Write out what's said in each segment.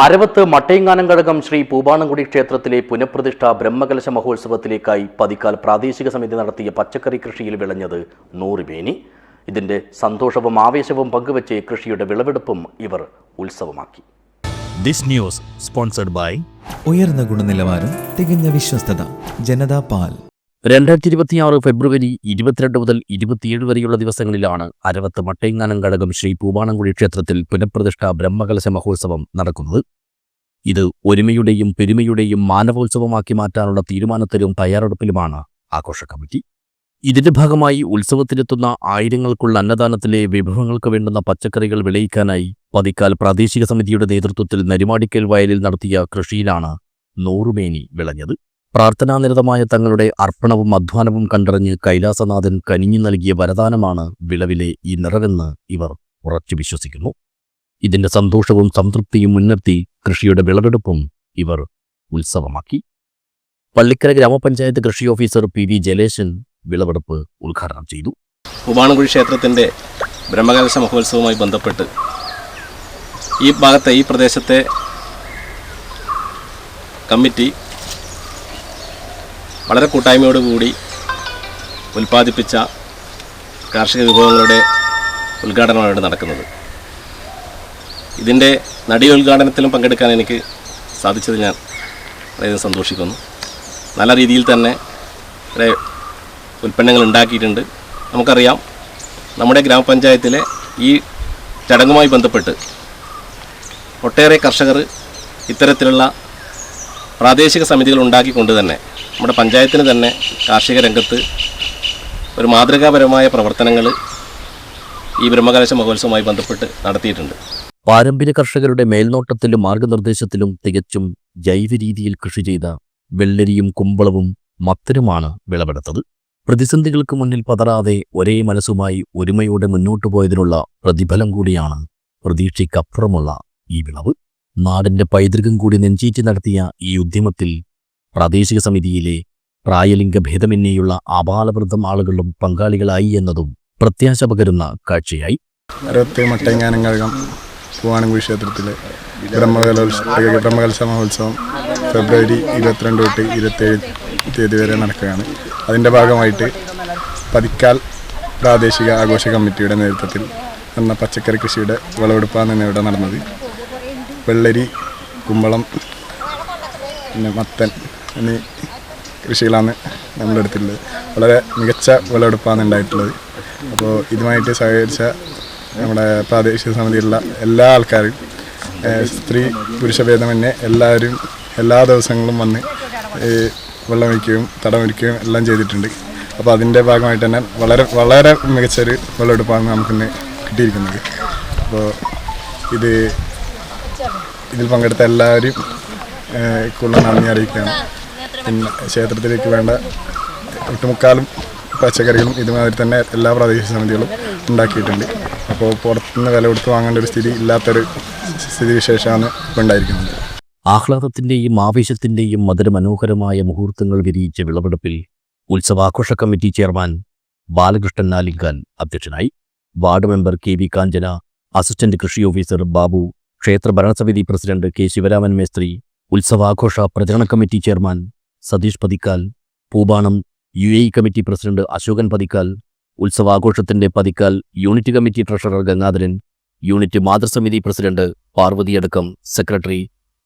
അരവത്ത് മട്ടയങ്ങാനം ഘടകം ശ്രീ പൂവാണംകുടി ക്ഷേത്രത്തിലെ പുനഃപ്രതിഷ്ഠ ബ്രഹ്മകലശ മഹോത്സവത്തിലേക്കായി പതിക്കാൽ പ്രാദേശിക സമിതി നടത്തിയ പച്ചക്കറി കൃഷിയിൽ വിളഞ്ഞത് നൂറുമേനി ഇതിന്റെ സന്തോഷവും ആവേശവും പങ്കുവച്ച് കൃഷിയുടെ വിളവെടുപ്പും ഇവർ ഉത്സവമാക്കി. ദിസ് ന്യൂസ് സ്പോൺസർഡ് ബൈ ഉയർന്ന ഗുണനിലവാരം തികഞ്ഞ വിശ്വസ്തത ജനതാ പാൽ. രണ്ടായിരത്തി ഇരുപത്തിയാറ് ഫെബ്രുവരി ഇരുപത്തിരണ്ട് മുതൽ ഇരുപത്തിയേഴ് വരെയുള്ള ദിവസങ്ങളിലാണ് അരവത്ത് മട്ടയങ്ങാനം ഘടകം ശ്രീ പൂവാണംകുടി ക്ഷേത്രത്തിൽ പുനഃപ്രതിഷ്ഠ ബ്രഹ്മകലശ മഹോത്സവം നടക്കുന്നത്. ഇത് ഒരുമയുടെയും പെരുമയുടെയും മാനവോത്സവമാക്കി മാറ്റാനുള്ള തീരുമാനത്തിലും തയ്യാറെടുപ്പിലുമാണ് ആഘോഷ കമ്മിറ്റി. ഇതിന്റെ ഭാഗമായി ഉത്സവത്തിലെത്തുന്ന ആയിരങ്ങൾക്കുള്ള അന്നദാനത്തിലെ വിഭവങ്ങൾക്ക് വേണ്ടുന്ന പച്ചക്കറികൾ വിളയിക്കാനായി പതിക്കാൽ പ്രാദേശിക സമിതിയുടെ നേതൃത്വത്തിൽ നരിമാടിക്കൽ വയലിൽ നടത്തിയ കൃഷിയിലാണ് നൂറുമേനി വിളഞ്ഞത്. പ്രാർത്ഥനാനിരതമായ തങ്ങളുടെ അർപ്പണവും അധ്വാനവും കണ്ടറിഞ്ഞ് കൈലാസനാഥൻ കനിഞ്ഞു നൽകിയ വരദാനമാണ് വിളവിലെ ഈ നിറവെന്ന് ഇവർ ഉറച്ചു വിശ്വസിക്കുന്നു. ഇതിന്റെ സന്തോഷവും സംതൃപ്തിയും മുൻനിർത്തി കൃഷിയുടെ വിളവെടുപ്പും ഇവർ ഉത്സവമാക്കി. പള്ളിക്കര ഗ്രാമപഞ്ചായത്ത് കൃഷി ഓഫീസർ പി വി ജലേശൻ വിളവെടുപ്പ് ഉദ്ഘാടനം ചെയ്തു. കുമാണകുഴി ക്ഷേത്രത്തിന്റെ ബ്രഹ്മകലശ മഹോത്സവവുമായി ബന്ധപ്പെട്ട് ഈ ഭാഗത്തെ ഈ പ്രദേശത്തെ കമ്മിറ്റി വളരെ കൂട്ടായ്മയോടുകൂടി ഉൽപ്പാദിപ്പിച്ച കാർഷിക വിഭവങ്ങളുടെ ഉദ്ഘാടനമാണ് ഇവിടെ നടക്കുന്നത്. ഇതിന്റെ നടിയുദ്ഘാടനത്തിലും പങ്കെടുക്കാൻ എനിക്ക് സാധിച്ചതിൽ ഞാൻ വളരെയധികം സന്തോഷിക്കുന്നു. നല്ല രീതിയിൽ തന്നെ ഇവിടെ ഉൽപ്പന്നങ്ങൾ ഉണ്ടാക്കിയിട്ടുണ്ട്. നമുക്കറിയാം നമ്മുടെ ഗ്രാമപഞ്ചായത്തിലെ ഈ ചടങ്ങുമായി ബന്ധപ്പെട്ട് ഒട്ടേറെ കർഷകർ ഇത്തരത്തിലുള്ള പ്രാദേശിക സമിതികൾ ഉണ്ടാക്കിക്കൊണ്ട് തന്നെ നമ്മുടെ പഞ്ചായത്തിന് തന്നെ കാർഷിക രംഗത്ത് ഒരു മാതൃകാപരമായ പ്രവർത്തനങ്ങൾ ഈ ബ്രഹ്മകലശ മഹോത്സവവുമായി ബന്ധപ്പെട്ട് നടത്തിയിട്ടുണ്ട്. പാരമ്പര്യ കർഷകരുടെ മേൽനോട്ടത്തിലും മാർഗനിർദ്ദേശത്തിലും തികച്ചും ജൈവ രീതിയിൽ കൃഷി ചെയ്ത വെള്ളരിയും കുമ്പളവും മത്തരുമാണ് വിളവെടുത്തത്. പ്രതിസന്ധികൾക്ക് മുന്നിൽ പതറാതെ ഒരേ മനസ്സുമായി ഒരുമയോടെ മുന്നോട്ടു പോയതിനുള്ള പ്രതിഫലം കൂടിയാണ് പ്രതീക്ഷയ്ക്കപ്പുറമുള്ള ഈ വിളവ്. നാടിന്റെ പൈതൃകം കൂടി നെഞ്ചീറ്റി നടത്തിയ ഈ ഉദ്യമത്തിൽ പ്രാദേശിക സമിതിയിലെ പ്രായലിംഗ ഭേദമന്യേയുള്ള ആപാലവൃദ്ധം ആളുകളും പങ്കാളികളായി എന്നതും പ്രത്യാശ പകരുന്ന കാഴ്ചയായി. ക്ഷേത്രത്തിലെ ബ്രഹ്മകലോത്സവ ഫെബ്രുവരി ഇരുപത്തിരണ്ട് തൊട്ട് ഇരുപത്തേഴ് തീയതി വരെ നടക്കുകയാണ്. അതിന്റെ ഭാഗമായിട്ട് പതിക്കാൽ പ്രാദേശിക ആഘോഷ കമ്മിറ്റിയുടെ നേതൃത്വത്തിൽ എന്ന പച്ചക്കറി കൃഷിയുടെ വിളവെടുപ്പാണ് ഇന്ന് ഇവിടെ നടന്നത്. വെള്ളരി കുമ്പളം പിന്നെ മത്തൻ എന്നീ കൃഷികളാണ് നമ്മളെടുത്തിട്ടുള്ളത്. വളരെ മികച്ച വിളവെടുപ്പാണ് ഉണ്ടായിട്ടുള്ളത്. അപ്പോൾ ഇതുമായിട്ട് സഹകരിച്ച നമ്മുടെ പ്രാദേശിക സമിതിയിലുള്ള എല്ലാ ആൾക്കാരും സ്ത്രീ പുരുഷഭേദമന്യേ എല്ലാവരും എല്ലാ ദിവസങ്ങളും വന്ന് വെള്ളമൊഴിക്കുകയും തടമൊഴിക്കുകയും എല്ലാം ചെയ്തിട്ടുണ്ട്. അപ്പോൾ അതിന്റെ ഭാഗമായിട്ട് തന്നെ വളരെ വളരെ മികച്ചൊരു വിളവെടുപ്പാണ് നമുക്കിന്ന് കിട്ടിയിരിക്കുന്നത്. അപ്പോൾ ഇത് ഇതിൽ പങ്കെടുത്ത എല്ലാവരും കൂടുതൽ നന്ദി അറിയിക്കുകയാണ്. ക്ഷേത്രത്തിലേക്ക് വേണ്ട ഒട്ടുമുക്കാലും പച്ചക്കറികളും ഇതുമാതിരി തന്നെ എല്ലാ പ്രാദേശിക സമിതികളും ഉണ്ടാക്കിയിട്ടുണ്ട്. അപ്പോൾ പുറത്തുനിന്ന് വില കൊടുത്ത് വാങ്ങേണ്ട ഒരു സ്ഥിതി ഇല്ലാത്തൊരു സ്ഥിതിവിശേഷമാണ് ഇപ്പോൾ ഉണ്ടായിരിക്കുന്നത്. ആഹ്ലാദത്തിന്റെയും ആവേശത്തിന്റെയും മധുരമനോഹരമായ മുഹൂർത്തങ്ങൾ വിരിയിച്ച വിളവെടുപ്പിൽ ഉത്സവാഘോഷ കമ്മിറ്റി ചെയർമാൻ ബാലകൃഷ്ണൻ നാലിങ്കാൻ അധ്യക്ഷനായി. Ward member K V Kanchana assistant കൃഷി ഓഫീസർ ബാബു ക്ഷേത്ര ഭരണസമിതി പ്രസിഡന്റ് കെ ശിവരാമൻ മേസ്ത്രി ഉത്സവാഘോഷ പ്രചരണ committee chairman Satheesh Pathikkal പൂബാണം U A committee president Ashokan Pathikkal ഉത്സവാഘോഷത്തിന്റെ Pathikkal unit committee treasurer Gangadharan unit മാതൃസമിതി president പാർവതിയടക്കം secretary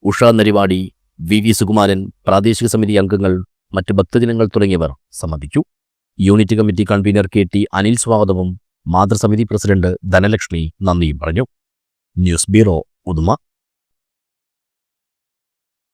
Usha Narivadi V V Sukumaran പ്രാദേശിക സമിതി അംഗങ്ങൾ മറ്റ് ഭക്തജനങ്ങൾ തുടങ്ങിയവർ സംബന്ധിച്ചു. Unit committee convener K T Anil സ്വാഗതവും മാതൃസമിതി പ്രസിഡന്റ് ധനലക്ഷ്മി നന്ദിയും പറഞ്ഞു. News bureau Uduma.